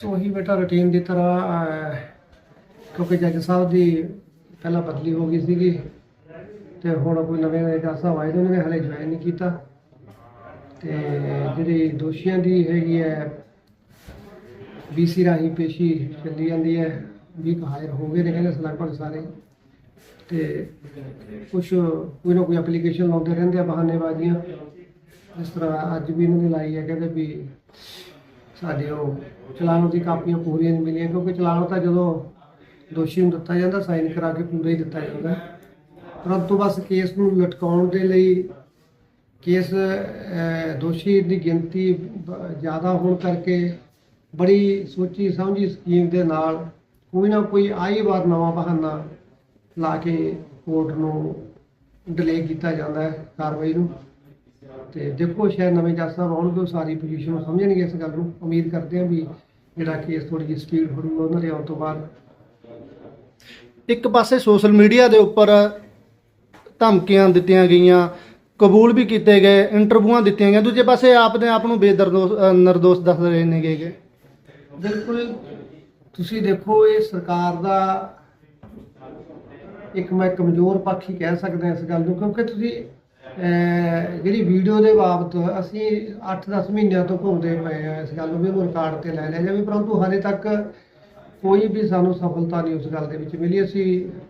ਉਹੀ ਬੇਟਾ ਰੁਟੀਨ ਦੀ ਤਰ੍ਹਾਂ ਕਿਉਂਕਿ ਜੱਜ ਸਾਹਿਬ ਦੀ ਪਹਿਲਾਂ ਬਦਲੀ ਹੋ ਗਈ ਸੀਗੀ ਤੇ ਹੁਣ ਕੋਈ ਨਵੇਂ ਜੱਜ ਸਾਹਿਬ ਆਏ ਨੇ ਉਹਨਾਂ ਨੇ ਹਲੇ ਜੁਆਇਨ ਨਹੀਂ ਕੀਤਾ। ਤੇ ਜਿਹੜੀ ਦੋਸ਼ੀਆਂ ਦੀ ਹੈਗੀ ਹੈ ਬੀਸੀ ਰਾਹੀਂ ਪੇਸ਼ੀ ਚੱਲੀ ਜਾਂਦੀ ਹੈ ਵੀ ਹਾਇਰ ਹੋ ਗਏ ਨੇ ਕਹਿੰਦੇ ਲਗਭਗ ਸਾਰੇ। ਤੇ ਕੁਝ ਕੋਈ ਨਾ ਕੋਈ ਐਪਲੀਕੇਸ਼ਨ ਲਾਉਂਦੇ ਰਹਿੰਦੇ ਆ ਬਹਾਨੇਬਾਜ਼ੀਆਂ। ਇਸ ਤਰ੍ਹਾਂ ਅੱਜ ਵੀ ਇਹਨਾਂ ਨੇ ਲਾਈ ਹੈ, ਕਹਿੰਦੇ ਵੀ ਸਾਡੇ ਉਹ ਚਲਾਨ ਦੀ ਕਾਪੀਆਂ ਪੂਰੀਆਂ ਨਹੀਂ ਮਿਲੀਆਂ, ਕਿਉਂਕਿ ਚਲਾਨ ਤਾਂ ਜਦੋਂ ਦੋਸ਼ੀ ਨੂੰ ਦਿੱਤਾ ਜਾਂਦਾ, ਸਾਈਨ ਕਰਾ ਕੇ ਪੂਰਾ ਹੀ ਦਿੱਤਾ ਜਾਂਦਾ। ਪਰੰਤੂ ਬਸ ਕੇਸ ਨੂੰ ਲਟਕਾਉਣ ਦੇ ਲਈ ਕੇਸ ਦੋਸ਼ੀ ਦੀ ਗਿਣਤੀ ਜ਼ਿਆਦਾ ਹੋਣ ਕਰਕੇ ਬੜੀ ਸੋਚੀ ਸਮਝੀ ਸਕੀਮ ਦੇ ਨਾਲ ਕੋਈ ਨਾ ਕੋਈ ਆਈ ਵਾਰ ਨਵਾਂ ਬਹਾਨਾ ਲਾ ਕੇ ਕੋਰਟ ਨੂੰ ਡਿਲੇ ਕੀਤਾ ਜਾਂਦਾ ਹੈ ਕਾਰਵਾਈ ਨੂੰ। ਤੇ ਦੇਖੋ ਸ਼ਾਇਦ ਨਵੇਂ ਜੱਜ ਸਾਹਿਬ ਆਉਣਗੇ ਉਹ ਸਾਰੀ ਪੋਜੀਸ਼ਨ ਨੂੰ ਸਮਝਣਗੇ ਇਸ ਗੱਲ ਨੂੰ। ਉਮੀਦ ਕਰਦੇ ਹਾਂ ਵੀ ਜਿਹੜਾ ਕੇਸ ਥੋੜੀ ਜਿਹੀ ਸਪੀਡ ਫੜੂਗਾ ਉਹਨਾਂ ਦੇ ਆਉਣ ਤੋਂ ਬਾਅਦ। ਇੱਕ ਪਾਸੇ ਸੋਸ਼ਲ ਮੀਡੀਆ ਦੇ ਉੱਪਰ ਧਮਕੀਆਂ ਦਿੱਤੀਆਂ ਗਈਆਂ ਕਬੂਲ ਵੀ ਕੀਤੇ ਗਏ ਇੰਟਰਵਿਊਆਂ ਦਿੱਤੀਆਂ ਗਈਆਂ ਦੂਜੇ ਪਾਸੇ ਆਪ ਦੇ ਆਪ ਨੂੰ ਬੇਦਰਦੋਸ਼ ਨਿਰਦੋਸ਼ ਦੱਸ ਰਹੇ ਨੇ ਗੇ ਬਿਲਕੁਲ ਤੁਸੀਂ ਦੇਖੋ ਇਹ ਸਰਕਾਰ ਦਾ ਇੱਕ ਮੈਂ ਕਮਜ਼ੋਰ ਪੱਖ ਹੀ ਕਹਿ ਸਕਦਾ ਇਸ ਗੱਲ ਨੂੰ ਕਿਉਂਕਿ ਤੁਸੀਂ ਜਿਹੜੀ ਵੀਡੀਓ ਦੇ ਬਾਬਤ ਅਸੀਂ 8-10 ਮਹੀਨਿਆਂ ਤੋਂ ਘੁੰਮਦੇ ਪਏ ਆ ਇਸ ਗੱਲ ਨੂੰ ਵੀ ਉਹਨੂੰ ਰਿਕਾਰਡ ਤੇ ਲੈ ਲਿਆ ਜਾਵੇ, ਪਰੰਤੂ ਹਾਲੇ ਤੱਕ ਕੋਈ ਵੀ ਸਾਨੂੰ ਸਫਲਤਾ ਨਹੀਂ ਉਸ ਗੱਲ ਦੇ ਵਿੱਚ ਮਿਲੀ। ਅਸੀਂ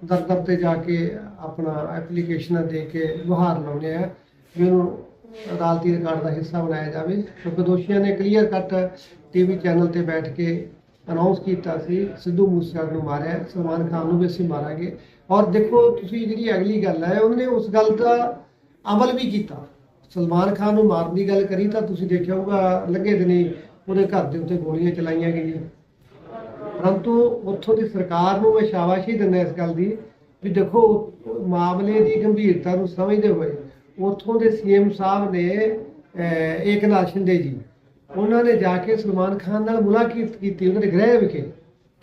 ਦਰ ਦਰ ਤੇ ਜਾ ਕੇ ਆਪਣਾ ਐਪਲੀਕੇਸ਼ਨਾਂ ਦੇ ਕੇ ਗੁਹਾਰ ਲਾਉਂਦੇ ਆ ਵੀ ਉਹਨੂੰ ਅਦਾਲਤੀ ਰਿਕਾਰਡ ਦਾ ਹਿੱਸਾ ਬਣਾਇਆ ਜਾਵੇ। ਕਿਉਂਕਿ ਦੋਸ਼ੀਆਂ ਨੇ ਕਲੀਅਰ ਕੱਟ ਟੀਵੀ ਚੈਨਲ ਤੇ ਬੈਠ ਕੇ ਅਨਾਉਂਸ ਕੀਤਾ ਸੀ, ਸਿੱਧੂ ਮੂਸੇਵਾਲੇ ਨੂੰ ਮਾਰਿਆ, ਸਲਮਾਨ ਖਾਨ ਨੂੰ ਵੀ ਅਸੀਂ ਮਾਰਾਂਗੇ। ਔਰ ਦੇਖੋ, ਤੁਸੀਂ ਜਿਹੜੀ ਅਗਲੀ ਗੱਲ ਹੈ, ਉਹਨੇ ਉਸ ਗੱਲ ਦਾ ਅਮਲ ਵੀ ਕੀਤਾ। ਸਲਮਾਨ ਖਾਨ ਨੂੰ ਮਾਰਨ ਦੀ ਗੱਲ ਕਰੀ ਤਾਂ ਤੁਸੀਂ ਦੇਖਿਆ ਹੋਊਗਾ, ਲੱਗੇ ਦਿਨੀ ਉਹਦੇ ਘਰ ਦੇ ਉੱਤੇ ਗੋਲੀਆਂ ਚਲਾਈਆਂ ਗਈਆਂ। ਪਰੰਤੂ ਉੱਥੋਂ ਦੀ ਸਰਕਾਰ ਨੂੰ ਮੈਂ ਸ਼ਾਬਾਸ਼ੀ ਦਿੰਦਾ ਇਸ ਗੱਲ ਦੀ ਵੀ ਦੇਖੋ, ਮਾਮਲੇ ਦੀ ਗੰਭੀਰਤਾ ਨੂੰ ਸਮਝਦੇ ਹੋਏ ਉੱਥੋਂ ਦੇ ਸੀਐਮ ਸਾਹਿਬ ਨੇ ਏਕਨਾਥ ਸ਼ਿੰਦੇ ਜੀ, ਉਹਨਾਂ ਨੇ ਜਾ ਕੇ ਸਲਮਾਨ ਖਾਨ ਨਾਲ ਮੁਲਾਕਾਤ ਕੀਤੀ ਉਹਨਾਂ ਦੇ ਗ੍ਰਹਿ ਵਿਖੇ।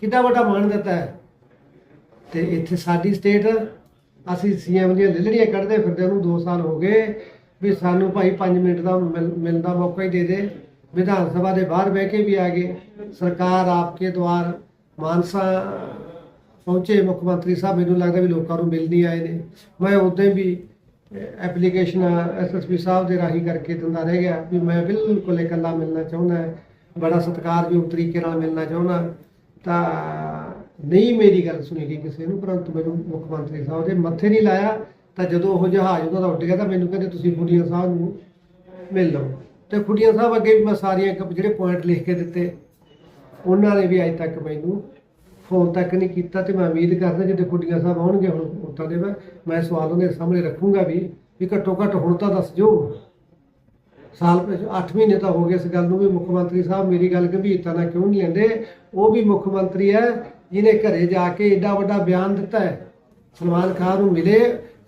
ਕਿੰਨਾ ਵੱਡਾ ਮਾਣ ਦਿੱਤਾ ਹੈ। ਤੇ ਇੱਥੇ ਸਾਡੀ ਸਟੇਟ ਅਸੀਂ ਸੀਐਮ ਦੀਆਂ ਲਿਲੜੀਆਂ ਕੱਢਦੇ ਫਿਰਦੇ ਉਹਨੂੰ 2 ਸਾਲ ਹੋ ਗਏ ਵੀ ਸਾਨੂੰ ਭਾਈ 5 ਮਿੰਟ ਦਾ ਮਿਲ- ਮਿਲਣ ਦਾ ਮੌਕਾ ਹੀ ਦੇ ਦੇ। ਵਿਧਾਨ ਸਭਾ ਦੇ ਬਾਹਰ ਬਹਿ ਕੇ ਵੀ ਆ ਗਏ। ਸਰਕਾਰ ਆਪਕੇ ਦੁਆਰ ਮਾਨਸਾ ਪਹੁੰਚੇ, ਮੁੱਖ ਮੰਤਰੀ ਸਾਹਿਬ, ਮੈਨੂੰ ਲੱਗਦਾ ਵੀ ਲੋਕਾਂ ਨੂੰ ਮਿਲ ਨਹੀਂ ਆਏ ਨੇ। ਮੈਂ ਉਦੋਂ ਵੀ ਐਪਲੀਕੇਸ਼ਨ ਐਸਐਸਪੀ ਸਾਹਿਬ ਦੇ ਰਾਹੀਂ ਕਰਕੇ ਦਿੰਦਾ ਰਹਿ ਗਿਆ ਵੀ ਮੈਂ ਬਿਲਕੁਲ ਇਕੱਲਾ ਮਿਲਣਾ ਚਾਹੁੰਦਾ, ਬੜਾ ਸਤਿਕਾਰਯੋਗ ਤਰੀਕੇ ਨਾਲ ਮਿਲਣਾ ਚਾਹੁੰਦਾ। ਤਾਂ ਨਹੀਂ ਮੇਰੀ ਗੱਲ ਸੁਣੀ ਗਈ ਕਿਸੇ ਨੂੰ, ਪਰੰਤੂ ਮੈਨੂੰ ਮੁੱਖ ਮੰਤਰੀ ਸਾਹਿਬ ਦੇ ਮੱਥੇ ਨਹੀਂ ਲਾਇਆ, ਤਾਂ ਜਦੋਂ ਉਹ ਜਹਾਜ਼ ਉਹਨਾਂ ਦਾ ਉੱਡ ਗਿਆ, ਤਾਂ ਮੈਨੂੰ ਕਹਿੰਦੇ ਤੁਸੀਂ ਖੁੱਡੀਆਂ ਸਾਹਿਬ ਨੂੰ ਮਿਲ ਲਓ। ਤੇ ਖੁੱਡੀਆਂ ਸਾਹਿਬ ਅੱਗੇ ਵੀ ਮੈਂ ਸਾਰੀਆਂ ਕ- ਜਿਹੜੇ ਪੁਆਇੰਟ ਲਿਖ ਕੇ ਦਿੱਤੇ, ਉਹਨਾਂ ਨੇ ਵੀ ਅਜੇ ਤੱਕ ਮੈਨੂੰ ਫੋਨ ਤੱਕ ਨਹੀਂ ਕੀਤਾ ਤੇ ਮੈਂ ਉਮੀਦ ਕਰਦਾ ਜਦੋਂ ਖੁੱਡੀਆਂ ਸਾਹਿਬ ਆਉਣਗੇ, ਹੁਣ ਉੱਤਾਂ ਦੇ ਮੈਂ ਮੈਂ ਸਵਾਲ ਉਹਦੇ ਸਾਹਮਣੇ ਰੱਖੂੰਗਾ ਵੀ ਵੀ ਘੱਟੋ ਘੱਟ ਹੁਣ ਤਾਂ ਦੱਸ ਜੋ ਸਾਲ 8 ਮਹੀਨੇ ਤਾਂ ਹੋ ਗਏ ਇਸ ਗੱਲ ਨੂੰ ਵੀ ਮੁੱਖ ਮੰਤਰੀ ਸਾਹਿਬ ਮੇਰੀ ਗੱਲ ਗੰਭੀਰਤਾ ਨਾਲ ਕਿਉਂ ਨਹੀਂ ਲੈਂਦੇ, ਉਹ ਵੀ ਮੁੱਖ ਮੰਤਰੀ ਹੈ ਜਿਹਨੇ ਘਰੇ ਜਾ ਕੇ ਏਡਾ ਵੱਡਾ ਬਿਆਨ ਦਿੱਤਾ ਹੈ, ਸਲਮਾਨ ਖਾਨ ਨੂੰ ਮਿਲੇ,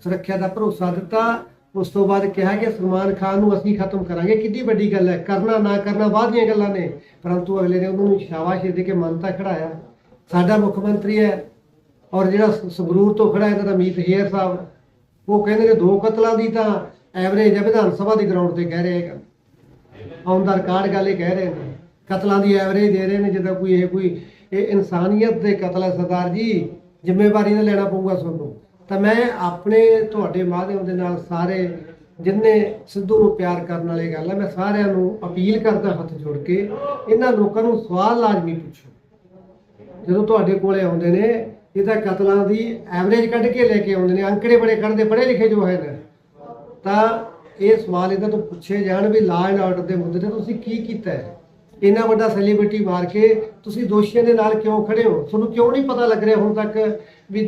ਸੁਰੱਖਿਆ ਦਾ ਭਰੋਸਾ ਦਿੱਤਾ, ਉਸ ਤੋਂ ਬਾਅਦ ਕਿਹਾ ਕਿ ਸਲਮਾਨ ਖਾਨ ਨੂੰ ਅਸੀਂ ਖਤਮ ਕਰਾਂਗੇ। ਕਿੰਨੀ ਵੱਡੀ ਗੱਲ ਹੈ, ਕਰਨਾ ਨਾ ਕਰਨਾ ਬਾਅਦ ਦੀਆਂ ਗੱਲਾਂ ਨੇ। ਪਰੰਤੂ ਅਗਲੇ ਨੇ ਉਹਨਾਂ ਨੂੰ ਸ਼ਾਬਾਸ਼ ਦੇ ਕੇ ਮੰਨਤਾ ਖੜਾਇਆ। ਸਾਡਾ ਮੁੱਖ ਮੰਤਰੀ ਹੈ ਔਰ ਜਿਹੜਾ ਸੰਗਰੂਰ ਤੋਂ ਖੜਾ ਹੈ ਦਾ ਮੀਤ ਹੇਰ ਸਾਹਿਬ, ਉਹ ਕਹਿੰਦੇ ਨੇ ਦੋ ਕਤਲਾਂ ਦੀ ਤਾਂ ਐਵਰੇਜ ਹੈ, ਵਿਧਾਨ ਸਭਾ ਦੇ ਗਰਾਊਂਡ ਤੇ ਕਹਿ ਰਹੇ ਹੈਗਾ ਔਨ ਦਾ ਰਿਕਾਰਡ ਗੱਲ ਇਹ ਕਹਿ ਰਹੇ ਨੇ। ਕਤਲਾਂ ਦੀ ਐਵਰੇਜ ਦੇ ਰਹੇ ਨੇ, ਜਿੱਦਾਂ ਕੋਈ ਇਹ ਕੋਈ ਇਹ ਇਨਸਾਨੀਅਤ ਦੇ ਕਤਲ ਹੈ ਸਰਦਾਰ ਜੀ। ਜ਼ਿੰਮੇਵਾਰੀ ਨਾਲ ਲੈਣਾ ਪਊਗਾ ਤੁਹਾਨੂੰ ਤਾਂ ਮੈਂ ਆਪਣੇ ਤੁਹਾਡੇ ਮਾਧਿਅਮ ਦੇ ਨਾਲ ਸਾਰੇ ਜਿੰਨੇ ਸਿੱਧੂ ਨੂੰ ਪਿਆਰ ਕਰਨ ਵਾਲੇ ਗੱਲ ਹੈ, ਮੈਂ ਸਾਰਿਆਂ ਨੂੰ ਅਪੀਲ ਕਰਦਾ ਹੱਥ ਜੋੜ ਕੇ, ਇਹਨਾਂ ਲੋਕਾਂ ਨੂੰ ਸਵਾਲ ਲਾਜ਼ਮੀ ਪੁੱਛੋ। ਜਦੋਂ ਤੁਹਾਡੇ ਕੋਲੇ ਆਉਂਦੇ ਨੇ, ਇਹ ਤਾਂ ਕਤਲਾਂ ਦੀ ਐਵਰੇਜ ਕੱਢ ਕੇ ਲੈ ਕੇ ਆਉਂਦੇ ਨੇ, ਅੰਕੜੇ ਬੜੇ ਕੱਢਦੇ, ਪੜ੍ਹੇ ਲਿਖੇ ਜੋ ਹੈ ਨੇ। ਤਾਂ ਇਹ ਸਵਾਲ ਇਹਨਾਂ ਤੋਂ ਪੁੱਛੇ ਜਾਣ ਵੀ ਲਾ ਐਂਡ ਆਰਡਰ ਦੇ ਮੁੱਦੇ ਤੇ ਤੁਸੀਂ ਕੀ ਕੀਤਾ ਹੈ? ਇੰਨਾ ਵੱਡਾ ਸੈਲੀਬ੍ਰਿਟੀ ਮਾਰ ਕੇ ਤੁਸੀਂ ਦੋਸ਼ੀਆਂ ਦੇ ਨਾਲ ਕਿਉਂ ਖੜੇ ਹੋ? ਤੁਹਾਨੂੰ ਕਿਉਂ ਨਹੀਂ ਪਤਾ ਲੱਗ ਰਿਹਾ ਹੁਣ ਤੱਕ ਵੀ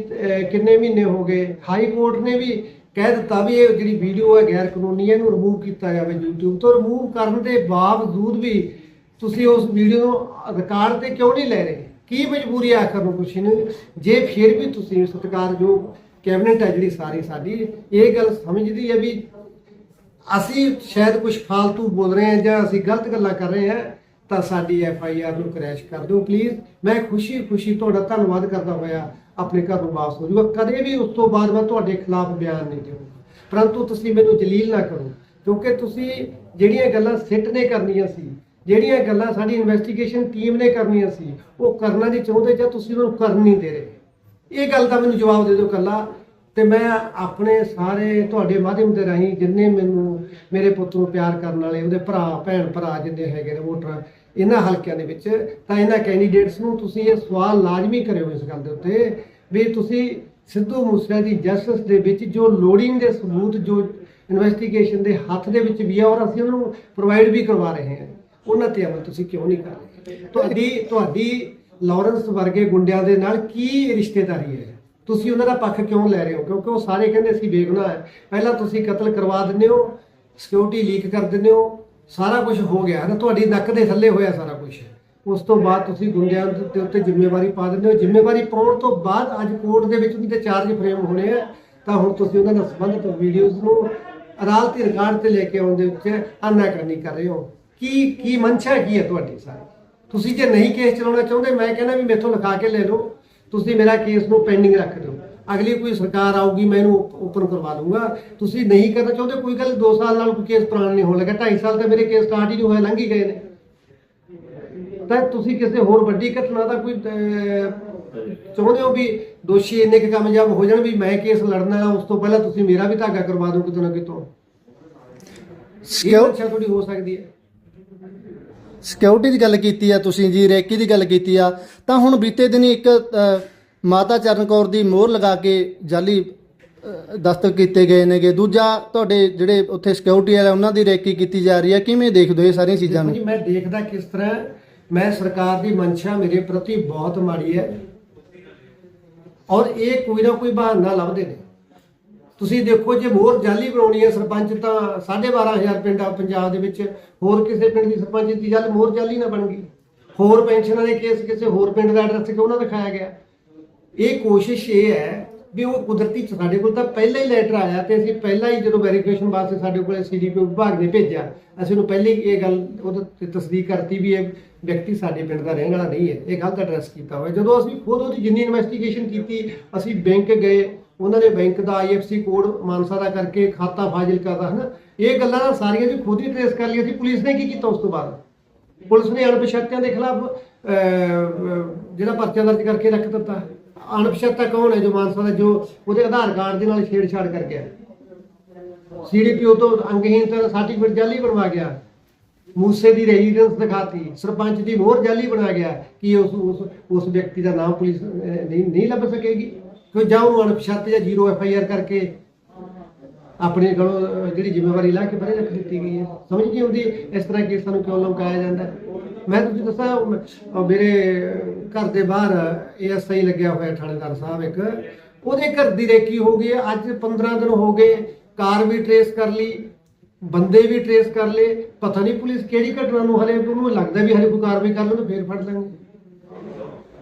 ਕਿੰਨੇ ਮਹੀਨੇ ਹੋ ਗਏ? ਹਾਈ ਕੋਰਟ ਨੇ ਵੀ ਕਹਿ ਦਿੱਤਾ ਵੀ ਇਹ ਜਿਹੜੀ ਵੀਡੀਓ ਹੈ ਗੈਰ ਕਾਨੂੰਨੀ ਹੈ ਇਹਨੂੰ ਰਿਮੂਵ ਕੀਤਾ ਜਾਵੇ YouTube ਤੋਂ। ਰਿਮੂਵ ਕਰਨ ਦੇ ਬਾਵਜੂਦ ਵੀ ਤੁਸੀਂ ਉਸ ਵੀਡੀਓ ਨੂੰ ਰਿਕਾਰਡ ਤੇ ਕਿਉਂ ਨਹੀਂ ਲੈ ਰਹੇ? ਕੀ ਮਜਬੂਰੀ ਹੈ ਆਖਰ ਨੂੰ ਕੁਛ ਨੂੰ? ਜੇ ਫਿਰ ਵੀ ਤੁਸੀਂ ਸਤਿਕਾਰਯੋਗ ਕੈਬਨਿਟ ਹੈ ਜਿਹੜੀ ਸਾਰੀ ਸਾਡੀ, ਇਹ ਗੱਲ ਸਮਝਦੀ ਹੈ ਵੀ ਅਸੀਂ ਸ਼ਾਇਦ ਕੁਝ ਫालतू ਬੋਲ ਰਹੇ ਹਾਂ ਜਾਂ ਅਸੀਂ ਗਲਤ ਗੱਲਾਂ ਕਰ ਰਹੇ ਹਾਂ। ਤਾਂ ਸਾਡੀ ਐਫ ਆਈ ਆਰ ਨੂੰ ਕ੍ਰੈਸ਼ ਕਰ ਦਿਓ ਪਲੀਜ਼ ਮੈਂ ਖੁਸ਼ੀ ਖੁਸ਼ੀ ਤੁਹਾਡਾ ਧੰਨਵਾਦ ਕਰਦਾ ਹੋਇਆ ਆਪਣੇ ਘਰ ਨੂੰ ਵਾਪਸ ਹੋ ਜਾਊਗਾ। ਕਦੇ ਵੀ ਉਸ ਤੋਂ ਬਾਅਦ ਮੈਂ ਤੁਹਾਡੇ ਖਿਲਾਫ ਬਿਆਨ ਨਹੀਂ ਦੇਵਾਂਗਾ। ਪਰੰਤੂ ਤੁਸੀਂ ਮੈਨੂੰ ਜਲੀਲ ਨਾ ਕਰੋ, ਕਿਉਂਕਿ ਤੁਸੀਂ ਜਿਹੜੀਆਂ ਗੱਲਾਂ ਸਿੱਟ ਨੇ ਕਰਨੀਆਂ ਸੀ, ਜਿਹੜੀਆਂ ਗੱਲਾਂ ਸਾਡੀ ਇਨਵੈਸਟੀਗੇਸ਼ਨ ਟੀਮ ਨੇ ਕਰਨੀਆਂ ਸੀ, ਉਹ ਕਰਨਾ ਨਹੀਂ ਚਾਹੁੰਦੇ ਜਾਂ ਤੁਸੀਂ ਉਹਨਾਂ ਕਰਨ ਨਹੀਂ ਦੇ ਰਹੇ। ਇਹ ਗੱਲ ਦਾ ਮੈਨੂੰ ਜਵਾਬ ਦੇ ਦਿਓ ਕੱਲਾ ਤੇ ਮੈਂ ਆਪਣੇ ਸਾਰੇ ਤੁਹਾਡੇ ਮਾਧਿਅਮ ਦੇ ਰਾਹੀਂ ਜਿੰਨੇ ਮੈਨੂੰ ਮੇਰੇ ਪੁੱਤ ਨੂੰ ਪਿਆਰ ਕਰਨ ਵਾਲੇ, ਉਹਦੇ ਭਰਾ, ਭੈਣ ਭਰਾ ਜਿੰਨੇ ਹੈਗੇ ਨੇ ਵੋਟਰ, ਇਹਨਾਂ ਹਲਕਿਆਂ ਦੇ ਵਿੱਚ, ਤਾਂ ਇਹਨਾਂ ਕੈਂਡੀਡੇਟਸ ਨੂੰ ਤੁਸੀਂ ਇਹ ਸਵਾਲ ਲਾਜ਼ਮੀ ਕਰਿਓ ਇਸ ਗੱਲ ਦੇ ਉੱਤੇ ਵੀ ਤੁਸੀਂ ਸਿੱਧੂ ਮੂਸੇ ਦੀ ਜਸਟਿਸ ਦੇ ਵਿੱਚ ਜੋ ਲੋਡਿੰਗ ਦੇ ਸਬੂਤ, ਜੋ ਇਨਵੈਸਟੀਗੇਸ਼ਨ ਦੇ ਹੱਥ ਦੇ ਵਿੱਚ ਵੀ ਆ, ਔਰ ਅਸੀਂ ਉਹਨਾਂ ਨੂੰ ਪ੍ਰੋਵਾਈਡ ਵੀ ਕਰਵਾ ਰਹੇ ਹਾਂ, ਉਹਨਾਂ ਤੇ ਅਮਲ ਤੁਸੀਂ ਕਿਉਂ ਨਹੀਂ ਕਰ ਰਹੇ? ਤੁਹਾਡੀ ਤੁਹਾਡੀ ਲਾਰੈਂਸ ਵਰਗੇ ਗੁੰਡਿਆਂ ਦੇ ਨਾਲ ਕੀ ਰਿਸ਼ਤੇਦਾਰੀ ਹੈ? ਤੁਸੀਂ ਉਹਨਾਂ ਦਾ ਪੱਖ ਕਿਉਂ ਲੈ ਰਹੇ ਹੋ? ਕਿਉਂਕਿ ਉਹ ਸਾਰੇ ਕਹਿੰਦੇ ਅਸੀਂ ਬੇਗੁਨਾਹ ਹੈ। ਪਹਿਲਾਂ ਤੁਸੀਂ ਕਤਲ ਕਰਵਾ ਦਿੰਦੇ ਹੋ ਸਿਕਿਉਰਿਟੀ ਲੀਕ ਕਰ ਦਿੰਦੇ ਹੋ, ਸਾਰਾ ਕੁਝ ਹੋ ਗਿਆ ਨਾ। ਤੁਹਾਡੀ ਨੱਕ ਦੇ ਥੱਲੇ ਹੋਇਆ ਸਾਰਾ ਕੁਝ ਉਸ ਤੋਂ ਬਾਅਦ ਤੁਸੀਂ ਗੁੰਡਿਆਂ ਦੇ ਉੱਤੇ- ਜ਼ਿੰਮੇਵਾਰੀ ਪਾ ਦਿੰਦੇ ਹੋ। ਜ਼ਿੰਮੇਵਾਰੀ ਪਾਉਣ ਤੋਂ ਬਾਅਦ ਅੱਜ ਕੋਰਟ ਦੇ ਵਿੱਚ ਉਹਦੇ ਚਾਰਜ ਫਰੇਮ ਹੋਣੇ ਆ। ਤਾਂ ਹੁਣ ਤੁਸੀਂ ਉਹਨਾਂ ਨਾਲ ਸੰਬੰਧਿਤ ਵੀਡੀਓਜ਼ ਨੂੰ ਅਦਾਲਤੀ ਰਿਕਾਰਡ ਤੇ ਲੈ ਕੇ ਆਉਣ ਦੇ ਵਿੱਚ ਆਨਾਕਾਨੀ ਕਰ ਰਹੇ ਹੋ। ਕੀ ਕੀ ਮਨਸ਼ਾ ਕੀ ਹੈ ਤੁਹਾਡੀ ਸਾਰੀ? ਤੁਸੀਂ ਜੇ ਨਹੀਂ ਕੇਸ ਚਲਾਉਣਾ ਚਾਹੁੰਦੇ, ਮੈਂ ਕਹਿੰਦਾ ਵੀ ਮੇਥੋਂ ਲਿਖਾ ਕੇ ਲੈ ਲਓ। ਤੁਸੀਂ ਮੇਰਾ ਕੇਸ ਨੂੰ ਪੈਂਡਿੰਗ ਰੱਖ ਦਿਓ। ਅਗਲੀ ਕੋਈ ਸਰਕਾਰ ਆਊਗੀ ਮੈਂ ਇਹਨੂੰ ਓਪਨ ਕਰਵਾ ਦੂੰਗਾ ਤੁਸੀਂ ਨਹੀਂ ਕਰਨਾ ਚਾਹੁੰਦੇ ਕੋਈ ਗੱਲ 2 ਸਾਲ ਨਾਲ ਕੋਈ ਕੇਸ ਪੁਰਾਣਾ ਨਹੀਂ ਹੋਣ ਲੱਗਾ। 2.5 ਸਾਲ ਤਾਂ ਮੇਰੇ ਕੇਸ ਸਟਾਰਟ ਹੀ ਨਹੀਂ ਹੋਏ ਲੰਘ ਹੀ ਗਏ ਨੇ। ਤਾਂ ਤੁਸੀਂ ਕਿਸੇ ਹੋਰ ਵੱਡੀ ਘਟਨਾ ਦਾ ਕੋਈ ਚਾਹੁੰਦੇ ਹੋ ਵੀ ਦੋਸ਼ੀ ਇੰਨੇ ਕੁ ਕਾਮਯਾਬ ਹੋ ਜਾਣ ਵੀ ਮੈਂ ਕੇਸ ਲੜਨਾ ਹੈ, ਉਸ ਤੋਂ ਪਹਿਲਾਂ ਤੁਸੀਂ ਮੇਰਾ ਵੀ ਧਾਗਾ ਕਰਵਾ ਦਿਓ ਕਿਤੋਂ ਨਾ ਕਿਤੋਂ। ਸਿਕਿਉਰ ਅੱਛਾ ਥੋੜੀ ਹੋ ਸਕਦੀ ਹੈ। ਸਿਕਿਉਰਿਟੀ ਦੀ ਗੱਲ ਕੀਤੀ ਆ ਤੁਸੀਂ ਜੀ ਰੈਕੀ ਦੀ ਗੱਲ ਕੀਤੀ ਆ ਤਾਂ ਹੁਣ ਬੀਤੇ ਦਿਨੀ ਇੱਕ ਅ, ਮਾਤਾ ਚਰਨ ਕੌਰ ਦੀ ਮੋਹਰ ਲਗਾ ਕੇ ਜਾਲੀ ਅ, ਦਸਤਖਤ ਕੀਤੇ ਗਏ ਨੇਗੇ। ਦੂਜਾ ਤੁਹਾਡੇ ਜਿਹੜੇ ਉੱਥੇ ਸਿਕਿਉਰਿਟੀ ਵਾਲੇ ਉਹਨਾਂ ਦੀ ਰੈਕੀ ਕੀਤੀ ਜਾ ਰਹੀ ਹੈ ਕਿਵੇਂ ਦੇਖਦੇ ਹੋ ਇਹ ਸਾਰੀਆਂ ਚੀਜ਼ਾਂ ਨੂੰ? ਜੀ ਮੈਂ ਦੇਖਦਾ ਕਿਸ ਤਰ੍ਹਾਂ ਮੈਂ ਸਰਕਾਰ ਦੀ ਮਨਸ਼ਾ ਮੇਰੇ ਪ੍ਰਤੀ ਬਹੁਤ ਮਾੜੀ ਹੈ। ਔਰ ਇਹ ਕੋਈ ਨਾ ਕੋਈ ਬਹਾਨਾ ਲੱਭਦੇ ਨੇ। ਤੁਸੀਂ ਦੇਖੋ ਜੇ ਮੋਹਰ ਜਾਲੀ ਬਣਾਉਣੀ ਹੈ ਸਰਪੰਚ, ਤਾਂ 12500 ਪਿੰਡ ਆ ਪੰਜਾਬ ਦੇ ਵਿੱਚ। ਹੋਰ ਕਿਸੇ ਪਿੰਡ ਦੀ ਸਰਪੰਚ ਦੀ ਗੱਲ ਮੋਹਰ ਜਾਲੀ ਨਾ ਬਣ ਗਈ। ਹੋਰ ਪੈਨਸ਼ਨਾਂ ਦੇ ਕੇਸ ਕਿਸੇ ਹੋਰ ਪਿੰਡ ਦਾ ਐਡਰੈਸ ਕਿਉਂ ਨਾ ਦਿਖਾਇਆ ਗਿਆ? ਇਹ ਕੋਸ਼ਿਸ਼ ਇਹ ਹੈ ਵੀ ਉਹ ਕੁਦਰਤੀ ਸਾਡੇ ਕੋਲ ਤਾਂ ਪਹਿਲਾਂ ਹੀ ਲੈਟਰ ਆਇਆ ਤੇ ਅਸੀਂ ਪਹਿਲਾਂ ਹੀ ਜਦੋਂ ਵੈਰੀਫਿਕੇਸ਼ਨ ਵਾਸਤੇ ਸਾਡੇ ਕੋਲ ਸੀਡੀਪੀ ਵਿਭਾਗ ਨੇ ਭੇਜਿਆ, ਅਸੀਂ ਉਹਨੂੰ ਪਹਿਲੇ ਹੀ ਇਹ ਗੱਲ ਉਹਦੇ ਤਸਦੀਕ ਕਰਤੀ ਵੀ ਇਹ ਵਿਅਕਤੀ ਸਾਡੇ ਪਿੰਡ ਦਾ ਰਹਿਣ ਵਾਲਾ ਨਹੀਂ ਹੈ। ਇਹ ਗਲਤ ਐਡਰੈਸ ਕੀਤਾ ਹੋਇਆ। ਜਦੋਂ ਅਸੀਂ ਖੁਦ ਉਹਦੀ ਜਿੰਨੀ ਇਨਵੈਸਟੀਗੇਸ਼ਨ ਕੀਤੀ, ਅਸੀਂ ਬੈਂਕ ਗਏ ਉਹਨਾਂ ਨੇ ਬੈਂਕ ਦਾ ਆਈਐਫਸੀ ਕੋਡ ਮਾਨਸਾ ਦਾ ਕਰਕੇ ਖਾਤਾ ਫਾਜ਼ਿਲਕਾ ਦਾ ਹਨਾ। ਇਹ ਗੱਲਾਂ ਨਾ ਸਾਰੀਆਂ ਜੀ ਖੁਦ ਹੀ ਟ੍ਰੇਸ ਕਰ ਲਈ ਅਸੀਂ ਪੁਲਿਸ ਨੇ ਕੀ ਕੀਤਾ ਉਸ ਤੋਂ ਬਾਅਦ? ਪੁਲਿਸ ਨੇ ਅਣਪਛਾਤਿਆਂ ਦੇ ਖਿਲਾਫ ਜਿਹੜਾ ਪਰਚਾ ਦਰਜ ਕਰਕੇ ਰੱਖ ਦਿੱਤਾ। ਅਣਪਛਾਤਾ ਕੌਣ ਹੈ ਜੋ ਮਾਨਸਾ ਦਾ, ਜੋ ਉਹਦੇ ਆਧਾਰ ਕਾਰਡ ਦੇ ਨਾਲ ਛੇੜਛਾੜ ਕਰ ਗਿਆ? ਸੀਡੀਪੀਓ ਤੋਂ ਅੰਗਹੀਨ ਤਾਂ ਸਰਟੀਫਿਕੇਟ ਜਾਲੀ ਬਣਵਾ ਗਿਆ। ਮੂਸੇ ਦੀ ਰੈਜ਼ੀਡੈਂਸ ਦਿਖਾਤੀ। ਸਰਪੰਚ ਦੀ ਮੋਹਰ ਜਾਲੀ ਬਣਾ ਗਿਆ ਕਿ ਉਸ ਉਸ ਵਿਅਕਤੀ ਦਾ ਨਾਮ ਪੁਲਿਸ ਨਹੀਂ ਨਹੀਂ ਲੱਭ ਸਕੇਗੀ। ਕੋਈ ਜਾਂ ਉਹਨੂੰ ਅਣਪਛਾਤੇ ਜਾਂ ਜ਼ੀਰੋ ਐਫ ਆਈ ਆਰ ਕਰਕੇ ਆਪਣੇ ਕੋਲੋਂ ਜਿਹੜੀ ਜ਼ਿੰਮੇਵਾਰੀ ਲਾ ਕੇ ਪਰੇ ਰੱਖ ਦਿੱਤੀ ਗਈ ਹੈ। ਸਮਝ ਨਹੀਂ ਆਉਂਦੀ ਇਸ ਤਰ੍ਹਾਂ ਕੇਸਾਂ ਨੂੰ ਕਿਉਂ ਲਮਕਾਇਆ ਜਾਂਦਾ ਮੈਂ ਤੁਹਾਨੂੰ ਦੱਸਾਂ ਮੇਰੇ ਘਰ ਦੇ ਬਾਹਰ ਏਐਸਆਈ ਲੱਗਿਆ ਹੋਇਆ ਥਾਣੇਦਾਰ ਸਾਹਿਬ ਇੱਕ। ਉਹਦੇ ਘਰ ਦੀ ਰੇਕੀ ਹੋ ਗਈ ਅੱਜ 15 ਦਿਨ ਹੋ ਗਏ, ਕਾਰ ਵੀ ਟਰੇਸ ਕਰ ਲਈ, ਬੰਦੇ ਵੀ ਟਰੇਸ ਕਰ ਲਏ। ਪਤਾ ਨਹੀਂ ਪੁਲਿਸ ਕਿਹੜੀ ਘਟਨਾ ਨੂੰ ਹਲੇ ਉਹਨੂੰ ਲੱਗਦਾ ਵੀ ਹਲੇ ਕੋਈ ਕਾਰਵਾਈ ਕਰ ਲਓ ਫੇਰ ਫੜ ਲੈਣਗੇ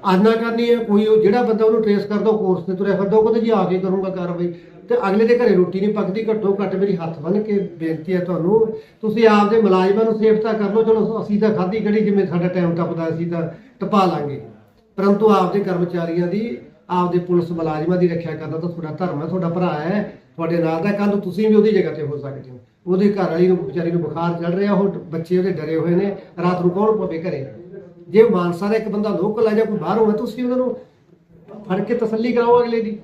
ਆਨਾ ਕਰਨੀ ਹੈ, ਕੋਈ ਉਹ ਜਿਹੜਾ ਬੰਦਾ ਉਹਨੂੰ ਟਰੇਸ ਕਰਦਾ, ਉਹ ਕੋਰਸ ਤੇ ਤੁਰਿਆ ਫਿਰਦਾ, ਉਹ ਕਹਿੰਦਾ ਜੀ ਆ ਕੇ ਕਰੂੰਗਾ ਕਾਰਵਾਈ। ਤੇ ਅਗਲੇ ਦੇ ਘਰੇ ਰੋਟੀ ਨਹੀਂ ਪੱਕਦੀ, ਘੱਟੋ ਘੱਟ ਮੇਰੀ ਹੱਥ ਬੰਨ ਕੇ ਬੇਨਤੀ ਹੈ ਤੁਹਾਨੂੰ, ਤੁਸੀਂ ਆਪਦੇ ਮੁਲਾਜ਼ਮਾਂ ਨੂੰ ਸੇਫ ਤਾਂ ਕਰ ਲਓ, ਚਲੋ ਅਸੀਂ ਤਾਂ ਖਾਧੀ ਕੜੀ, ਜਿਵੇਂ ਸਾਡਾ ਟਾਈਮ ਟੱਪਦਾ ਅਸੀਂ ਤਾਂ ਟਪਾ ਲਾਂਗੇ। ਪਰੰਤੂ ਆਪਦੇ ਕਰਮਚਾਰੀਆਂ ਦੀ, ਆਪਦੇ ਪੁਲਿਸ ਮੁਲਾਜ਼ਮਾਂ ਦੀ ਰੱਖਿਆ ਕਰਨਾ ਤਾਂ ਤੁਹਾਡਾ ਧਰਮ ਹੈ, ਤੁਹਾਡਾ ਭਰਾ ਹੈ, ਤੁਹਾਡੇ ਨਾਲ ਦਾ ਕੱਲ ਤੁਸੀਂ ਵੀ ਉਹਦੀ ਜਗ੍ਹਾ ਤੇ ਹੋ ਸਕਦੇ ਹੋ। ਉਹਦੇ ਘਰ ਵਾਲੀ ਨੂੰ, ਵਿਚਾਰੀ ਨੂੰ ਬੁਖਾਰ ਚੜ ਰਿਹਾ, ਉਹ ਬੱਚੇ ਉਹਦੇ ਡਰੇ ਹੋਏ ਨੇ, ਰਾਤ ਨੂੰ ਕੌਣ ਪਵੇ ਘਰੇ? ਜੇ ਮਾਨਸਾ ਦਾ ਇੱਕ ਬੰਦਾ ਲੋਕਲ ਆ ਜਾਂ ਕੋਈ ਬਾਹਰੋਂ ਹੈ ਤੁਸੀਂ ਉਹਨਾਂ ਨੂੰ ਫੜ ਕੇ ਤਸੱਲੀ ਕਰਾਓ ਅਗਲੇ ਦੀ।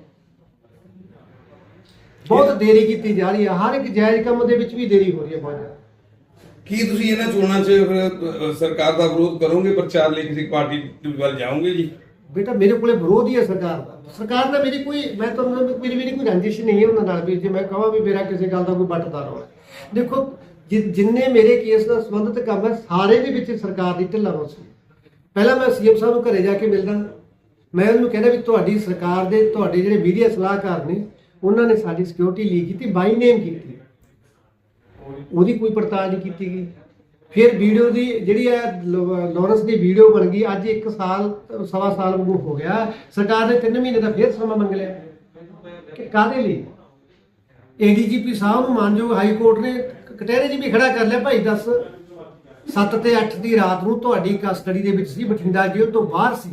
ਬਹੁਤ ਦੇਰੀ ਕੀਤੀ ਜਾ ਰਹੀ ਹੈ ਹਰ ਇੱਕ ਜਾਇਜ਼ ਕੰਮ ਦੇ ਵਿੱਚ ਵੀ ਦੇਰੀ ਹੋ ਰਹੀ ਹੈ ਬਹੁਤ ਜ਼ਿਆਦਾ। ਕੀ ਤੁਸੀਂ ਇਹਨਾਂ ਚੋਣਾਂ 'ਚ ਫਿਰ ਸਰਕਾਰ ਦਾ ਵਿਰੋਧ ਕਰੋਗੇ? ਪ੍ਰਚਾਰ ਲਈ ਕਿਸੇ ਪਾਰਟੀ ਵੱਲ ਜਾਓਗੇ ਜੀ? ਬੇਟਾ ਮੇਰੇ ਕੋਲੇ ਵਿਰੋਧ ਹੀ ਹੈ ਸਰਕਾਰ ਦਾ। ਸਰਕਾਰ ਦਾ ਮੇਰੀ ਕੋਈ ਮੈਂ ਤੁਹਾਨੂੰ ਮੇਰੀ ਮੇਰੀ ਕੋਈ ਰੰਜਿਸ਼ ਨਹੀਂ ਹੈ ਉਹਨਾਂ ਨਾਲ ਵੀ। ਜੇ ਮੈਂ ਕਹਾਂ ਵੀ ਮੇਰਾ ਕਿਸੇ ਗੱਲ ਦਾ ਕੋਈ ਵੱਟਦਾਰ ਹੋਵੇ ਦੇਖੋ ਜਿੰਨੇ ਮੇਰੇ ਕੇਸ ਨਾਲ ਸੰਬੰਧਿਤ ਕੰਮ ਹੈ ਸਾਰੇ ਦੇ ਵਿੱਚ ਸਰਕਾਰ ਦੀ ਢਿੱਲਾ ਰੋਸ ਪਹਿਲਾਂ ਮੈਂ ਸੀਐਮ ਸਾਹਿਬ ਨੂੰ ਘਰੇ ਜਾ ਕੇ ਮਿਲਦਾ। ਮੈਂ ਉਹਨੂੰ ਕਹਿੰਦਾ ਵੀ ਤੁਹਾਡੀ ਸਰਕਾਰ ਦੇ ਤੁਹਾਡੇ ਜਿਹੜੇ ਮੀਡੀਆ ਸਲਾਹਕਾਰ ਨੇ, ਉਹਨਾਂ ਨੇ ਸਾਡੀ ਸਿਕਿਉਰਿਟੀ ਲੀਕ ਕੀਤੀ ਬਾਈ ਨੇਮ ਕੀਤੀ। ਉਹਦੀ ਕੋਈ ਪੜਤਾਲ ਨਹੀਂ ਕੀਤੀ ਗਈ। ਫਿਰ ਵੀਡੀਓ ਦੀ ਜਿਹੜੀ ਹੈ ਲੋ- ਲਾਰੈਂਸ ਦੀ ਵੀਡੀਓ ਬਣ ਗਈ। ਅੱਜ 1 ਸਾਲ, ਸਵਾ ਸਾਲ ਵਾਂਗੂ ਹੋ ਗਿਆ। ਸਰਕਾਰ ਨੇ 3 ਮਹੀਨੇ ਦਾ ਫਿਰ ਸਮਾਂ ਮੰਗ ਲਿਆ। ਕਿ ਕਾਦੇ ਲਈ? ਏਡੀਜੀਪੀ ਸਾਹਿਬ ਨੂੰ ਮਾਨਯੋਗ ਹਾਈ ਕੋਰਟ ਨੇ ਕਟਹਿਰੇ 'ਚ ਵੀ ਖੜਾ ਕਰ ਲਿਆ। ਭਾਈ ਦੱਸ। 7 ਤੇ 8 ਦੀ ਰਾਤ ਨੂੰ ਤੁਹਾਡੀ ਕਸਟਡੀ ਦੇ ਵਿੱਚ ਸੀ, ਬਠਿੰਡਾ ਜੇਲ੍ਹ ਤੋਂ ਬਾਹਰ ਸੀ।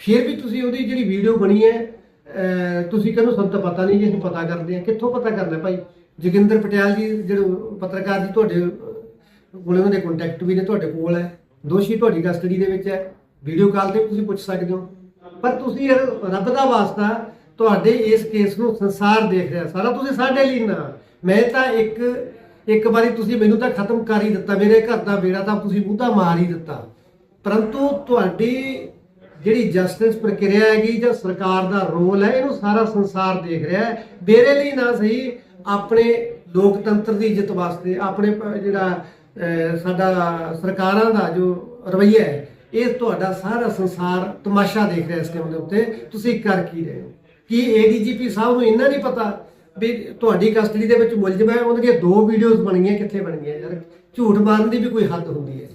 ਫਿਰ ਵੀ ਤੁਸੀਂ ਉਹਦੀ ਜਿਹੜੀ ਵੀਡੀਓ ਬਣੀ ਹੈ ਤੁਸੀਂ ਕਹਿੰਦੇ ਸਾਨੂੰ ਤਾਂ ਪਤਾ ਨਹੀਂ ਜੀ, ਅਸੀਂ ਪਤਾ ਕਰਦੇ ਹਾਂ। ਕਿੱਥੋਂ ਪਤਾ ਕਰਨਾ ਭਾਈ? ਜੋਗਿੰਦਰ ਪਟਿਆਲ ਜੀ, ਜਿਹੜੇ ਪੱਤਰਕਾਰ ਜੀ ਤੁਹਾਡੇ, ਕੋਲ ਉਹਨਾਂ ਦੇ ਕੰਟੈਕਟ ਵੀ ਨੇ, ਤੁਹਾਡੇ ਕੋਲ ਹੈ। ਦੋਸ਼ੀ ਤੁਹਾਡੀ ਕਸਟਡੀ ਦੇ ਵਿੱਚ ਹੈ। ਵੀਡੀਓ ਕਾਲ ਤੇ ਵੀ ਤੁਸੀਂ ਪੁੱਛ ਸਕਦੇ ਹੋ। ਪਰ ਤੁਸੀਂ ਰੱਬ ਦਾ ਵਾਸਤਾ ਤੁਹਾਡੇ ਇਸ ਕੇਸ ਨੂੰ ਸੰਸਾਰ ਦੇਖ ਰਿਹਾ। ਸਾਰਾ ਤੁਸੀਂ ਸਾਡੇ ਲਈ ਨਾ। ਮੈਂ ਤਾਂ ਇੱਕ ਇੱਕ ਵਾਰੀ ਤੁਸੀਂ ਮੈਨੂੰ ਤਾਂ ਖਤਮ ਕਰ ਹੀ ਦਿੱਤਾ, ਮੇਰੇ ਘਰ ਦਾ ਬੇੜਾ ਤਾਂ ਤੁਸੀਂ ਮੁੱਦਾ ਮਾਰ ਹੀ ਦਿੱਤਾ। ਪਰੰਤੂ ਤੁਹਾਡੀ ਜਿਹੜੀ ਜਸਟਿਸ ਪ੍ਰਕਿਰਿਆ ਹੈਗੀ ਜਾਂ ਸਰਕਾਰ ਦਾ ਰੋਲ ਹੈ, ਇਹਨੂੰ ਸਾਰਾ ਸੰਸਾਰ ਦੇਖ ਰਿਹਾ ਹੈ। ਮੇਰੇ ਲਈ ਨਾ ਸਹੀ, ਆਪਣੇ ਲੋਕਤੰਤਰ ਦੀ ਇੱਜ਼ਤ ਵਾਸਤੇ, ਆਪਣੇ ਜਿਹੜਾ ਸਾਡਾ ਸਰਕਾਰਾਂ ਦਾ ਜੋ ਰਵੱਈਆ ਹੈ, ਇਹ ਤੁਹਾਡਾ ਸਾਰਾ ਸੰਸਾਰ ਤਮਾਸ਼ਾ ਦੇਖ ਰਿਹਾ ਇਸ ਟਾਈਮ ਦੇ ਉੱਤੇ। ਤੁਸੀਂ ਕਰ ਕੀ ਰਹੇ ਹੋ? ਕੀ ਏਡੀਜੀਪੀ ਸਾਹਿਬ ਨੂੰ ਇੰਨਾ ਨਹੀਂ ਪਤਾ ਵੀ ਤੁਹਾਡੀ ਕਸਟਡੀ ਦੇ ਵਿੱਚ ਮੁਲਜ਼ਮ ਹੈ ਉਹਨਾਂ ਦੀਆਂ ਦੋ ਵੀਡੀਓਜ਼ ਬਣੀਆਂ ਕਿੱਥੇ ਬਣੀਆਂ ਯਾਰ? ਝੂਠ ਮਾਰਨ ਦੀ ਵੀ ਕੋਈ ਹੱਦ ਹੁੰਦੀ ਹੈ।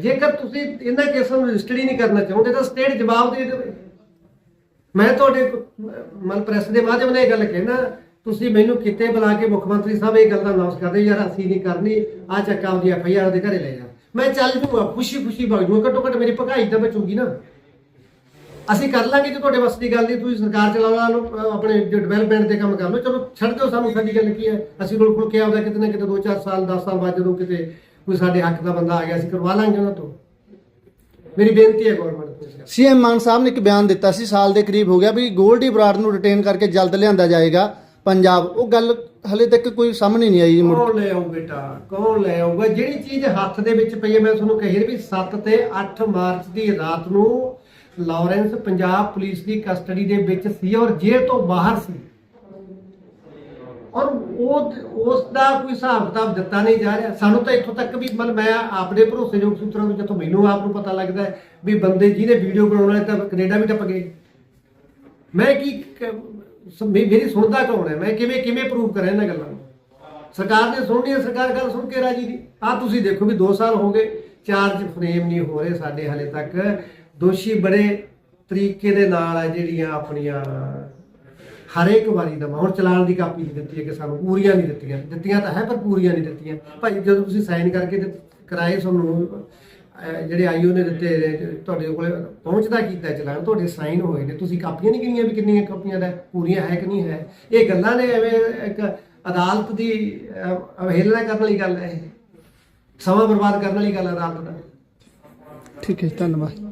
ਜੇਕਰ ਤੁਸੀਂ ਇਹਨਾਂ ਕੇਸਾਂ ਨੂੰ ਰਜਿਸਟਰ ਹੀ ਨਹੀਂ ਕਰਨਾ ਚਾਹੁੰਦੇ, ਤਾਂ ਸਟੇਟ ਜਵਾਬ ਦੇ ਦੇਵੇ ਮੈਂ ਤੁਹਾਡੇ ਮਨ ਪ੍ਰੈਸ ਦੇ ਮਾਧਿਅਮ ਨਾਲ ਇਹ ਗੱਲ ਕਹਿਣਾ, ਤੁਸੀਂ ਮੈਨੂੰ ਕਿਤੇ ਬੁਲਾ ਕੇ ਮੁੱਖ ਮੰਤਰੀ ਸਾਹਿਬ ਇਹ ਗੱਲ ਦਾ ਅਨਾਉਂਸ ਕਰਦੇ ਯਾਰ ਅਸੀਂ ਨਹੀਂ ਕਰਨੀ ਆ ਚੱਕਾ ਉਹਦੀ ਐਫ ਆਈ ਆਰ ਦੇ ਘਰੇ ਲੈ ਜਾ ਮੈਂ ਚੱਲ ਜੂਗਾ ਖੁਸ਼ੀ ਖੁਸ਼ੀ ਵਗ ਜੂਗਾ ਘੱਟੋ ਘੱਟ ਮੇਰੀ ਭਗਾਈ ਤਾਂ ਬਚੂਗੀ ਨਾ। ਅਸੀਂ ਕਰ ਲਾਂਗੇ ਜੇ ਤੁਹਾਡੇ ਵੱਸ ਦੀ ਗੱਲ ਨਹੀਂ ਤੁਸੀਂ ਸਰਕਾਰ ਚਲਾਉਣਾ ਨੂੰ ਆਪਣੇ ਡਿਵੈਲਪਮੈਂਟ ਦੇ ਕੰਮ ਕਰ ਲਓ। ਚਲੋ ਛੱਡ ਦਿਓ ਸਾਨੂੰ ਸਾਡੀ ਗੱਲ ਕੀ ਹੈ। ਅਸੀਂ ਕੋਲ ਕੋਲ ਕਿਹਾ ਉਹਦਾ ਕਿਤੇ ਨਾ ਕਿਤੇ 2-4 ਸਾਲ 10 ਸਾਲ ਬਾਅਦ ਜਦੋਂ ਕਿਤੇ ਕੋਈ ਸਾਡੇ ਹੱਕ ਦਾ ਬੰਦਾ ਆ ਗਿਆ ਅਸੀਂ ਕਰਵਾ ਲਾਂਗੇ ਉਹਨਾਂ ਤੋਂ। ਮੇਰੀ ਬੇਨਤੀ ਹੈ ਗਵਰਨਮੈਂਟ ਨੂੰ ਸੀਐਮ ਮਾਨ ਸਾਹਿਬ ਨੇ ਇੱਕ ਬਿਆਨ ਦਿੱਤਾ ਸੀ ਸਾਲ ਦੇ ਕਰੀਬ ਹੋ ਗਿਆ ਵੀ ਗੋਲਡੀ ਬਰਾੜ ਨੂੰ ਰਿਟੇਨ ਕਰਕੇ ਜਲਦ ਲਿਆਂਦਾ ਜਾਏਗਾ ਪੰਜਾਬ। ਉਹ ਗੱਲ ਹਲੇ ਤੱਕ ਕੋਈ ਸਾਹਮਣੇ ਨਹੀਂ ਆਈ ਮੁੜ ਕੌਣ ਲੈ ਆਊ ਬੇਟਾ? ਕੌਣ ਲੈ ਆਊਗਾ? ਜਿਹੜੀ ਚੀਜ਼ ਹੱਥ ਦੇ ਵਿੱਚ ਪਈ ਹੈ ਮੈਂ ਤੁਹਾਨੂੰ ਕਹੀ ਵੀ 7 ਤੇ 8 ਮਾਰਚ ਦੀ ਰਾਤ ਨੂੰ ਲਾਰੈਂਸ ਪੰਜਾਬ ਪੁਲਿਸ ਦੀ ਕਸਟਡੀ ਦੇ ਵਿੱਚ ਸੀ ਔਰ ਜੇਲ੍ਹ ਤੋਂ ਬਾਹਰ ਸੀ। ਔਰ ਉਹ ਉਸ ਦਾ ਕੋਈ ਹਿਸਾਬ ਕਿਤਾਬ ਦਿੱਤਾ ਨਹੀਂ ਜਾ ਰਿਹਾ। ਸਾਨੂੰ ਤਾਂ ਇੱਥੋਂ ਤੱਕ ਵੀ ਮਤਲਬ ਮੈਂ ਆਪਣੇ ਭਰੋਸੇਯੋਗ ਸੂਤਰਾਂ ਤੋਂ ਜਿੱਥੋਂ ਮੈਨੂੰ ਆਪ ਨੂੰ ਪਤਾ ਲੱਗਦਾ ਵੀ ਬੰਦੇ ਜਿਹਨੇ ਵੀਡੀਓ ਬਣਾਉਣ ਵਾਲੇ ਤਾਂ ਕੈਨੇਡਾ ਵੀ ਟੱਪ ਗਏ। ਮੈਂ ਕੀ ਮੇਰੀ ਸੁਣਦਾ ਕੌਣ ਹੈ? ਮੈਂ ਕਿਵੇਂ ਕਿਵੇਂ ਪ੍ਰੂਵ ਕਰਾਂ ਇਹਨਾਂ ਗੱਲਾਂ ਨੂੰ? ਸਰਕਾਰ ਨੇ ਸੁਣਨੀ ਹੈ, ਸਰਕਾਰ ਗੱਲ ਸੁਣ ਕੇ ਰਾਜੀ ਦੀ। ਆ ਤੁਸੀਂ ਦੇਖੋ ਵੀ 2 ਸਾਲ ਹੋ ਗਏ, ਚਾਰਜ ਫਰੇਮ ਨਹੀਂ ਹੋ ਰਹੇ ਸਾਡੇ ਹਾਲੇ ਤੱਕ। ਦੋਸ਼ੀ ਬੜੇ ਤਰੀਕੇ ਦੇ ਨਾਲ ਹੈ ਜਿਹੜੀਆਂ ਆਪਣੀਆਂ ਹਰੇਕ ਵਾਰੀ ਦਾ ਹੁਣ ਚਲਾਨ ਦੀ ਕਾਪੀ ਨਹੀਂ ਦਿੱਤੀ ਹੈ ਕਿ ਸਾਨੂੰ ਪੂਰੀਆਂ ਨਹੀਂ ਦਿੱਤੀਆਂ। ਦਿੱਤੀਆਂ ਤਾਂ ਹੈ ਪਰ ਪੂਰੀਆਂ ਨਹੀਂ ਦਿੱਤੀਆਂ। ਭਾਈ ਜਦੋਂ ਤੁਸੀਂ ਸਾਈਨ ਕਰਕੇ ਦਿੱਤ- ਕਰਾਏ ਤੁਹਾਨੂੰ ਅਹ ਜਿਹੜੇ ਆਈਓ ਨੇ ਦਿੱਤੇ ਨੇ, ਤੁਹਾਡੇ ਕੋਲੇ ਪਹੁੰਚਦਾ ਕੀਤਾ ਚਲਾਨ? ਤੁਹਾਡੇ ਸਾਈਨ ਹੋਏ ਨੇ। ਤੁਸੀਂ ਕਾਪੀਆਂ ਨਹੀਂ ਗਿਣੀਆਂ ਵੀ ਕਿੰਨੀਆਂ ਕਾਪੀਆਂ ਦਾ ਪੂਰੀਆਂ ਹੈ ਕਿ ਨਹੀਂ ਹੈ? ਇਹ ਗੱਲਾਂ ਨੇ ਐਵੇਂ ਇੱਕ ਅਦਾਲਤ ਦੀ ਅਹ, ਅਵਹੇਲਨਾ ਕਰਨ ਵਾਲੀ ਗੱਲ ਹੈ ਇਹ। ਸਮਾਂ ਬਰਬਾਦ ਕਰਨ ਵਾਲੀ ਗੱਲ ਹੈ ਅਦਾਲਤ ਦਾ। ਠੀਕ ਹੈ ਧੰਨਵਾਦ।